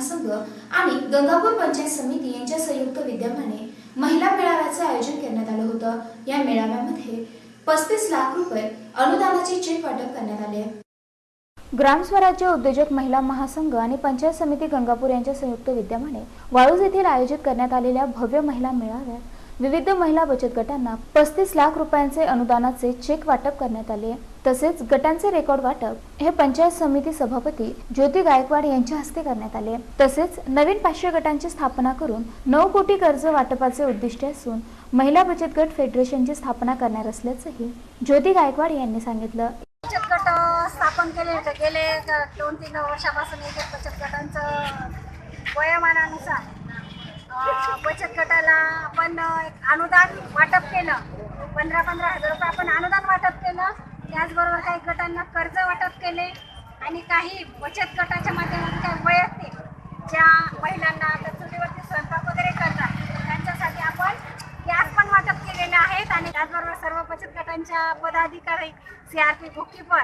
महासंघ आणि गंगापूर पंचायत समिती यांच्या संयुक्त विद्यमाने महिला मेळाव्याचं आयोजन करण्यात आलं होतं. या मेळाव्यामध्ये पस्तीस लाख रुपये अनुदानाचे चेक वाटप करण्यात आले. ग्रामस्वराज्य उद्योजक महिला महासंघ आणि पंचायत समिती गंगापूर यांच्या संयुक्त विद्यमाने वाळूज येथील आयोजित करण्यात आलेल्या भव्य महिला मेळाव्यात विविध महिला बचत गटांना पस्तीस लाख रुपयांचे अनुदानाचे चेक वाटप करण्यात आले. तसेच गटांचे रेकॉर्ड वाटप हे पंचायत समिती सभापती ज्योती गायकवाड यांच्या हस्ते करण्यात आले. तसेच नवीन पाचशे गटांची स्थापना करून नऊ कोटी कर्ज वाटपाचे उद्दिष्ट असून महिला बचत गट फेडरेशनची स्थापना करणार असल्याचंही ज्योती गायकवाड यांनी सांगितलं. बचत गट स्थापन केले होते. गेले दोन तीन वर्षापासून एक एक बचत गटांचं वयोमानानुसार बचत गटाला अनुदान वाटप केलं. पंधरा पंधरा हजार रुपये आपण अनुदान वाटप केलं. त्याचबरोबर काही गटांना कर्ज वाटप केले आणि काही बचत गटाच्या माध्यमातून काही वैयक्तिक ज्या महिलांना आता चुलीवरती स्वयंपाक वगैरे करतात त्यांच्यासाठी आपण गॅस पण वाटप केलेले आहेत. आणि त्याचबरोबर सर्व बचत गटांच्या पदाधिकारी सी आर पी बुककीपर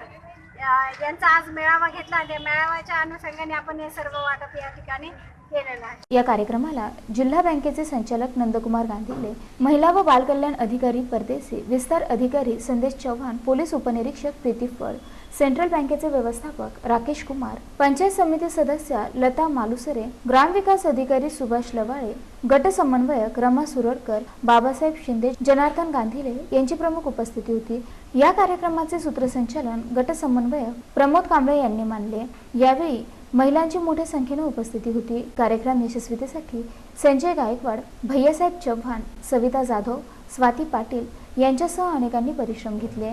यांचा आज मेळावा घेतला त्या मेळाव्याच्या अनुषंगाने आपण हे सर्व वाटप या ठिकाणी या कार्यक्रमाला जिल्हा बँकेचे संचालक नंदकुमार गांधीले महिला व बालकल्याण अधिकारी परदेशी विस्तार अधिकारी संदेश चव्हाण पोलीस उपनिरीक्षक प्रीती फळ सेंट्रल बँकेचे व्यवस्थापक राकेश कुमार पंचायत समिती सदस्य लता मालुसरे ग्रामविकास अधिकारी सुभाष लवाळे गट समन्वयक रमा सुरडकर बाबासाहेब शिंदे जनार्दन गांधीले यांची प्रमुख उपस्थिती होती. या कार्यक्रमाचे सूत्रसंचालन गट समन्वयक प्रमोद कांबळे यांनी मानले. यावेळी महिलांची मोठ्या संख्येने उपस्थिती होती. कार्यक्रम यशस्वीतेसाठी संजय गायकवाड भैयासाहेब चव्हाण सविता जाधव स्वाती पाटील यांच्यासह अनेकांनी परिश्रम घेतले.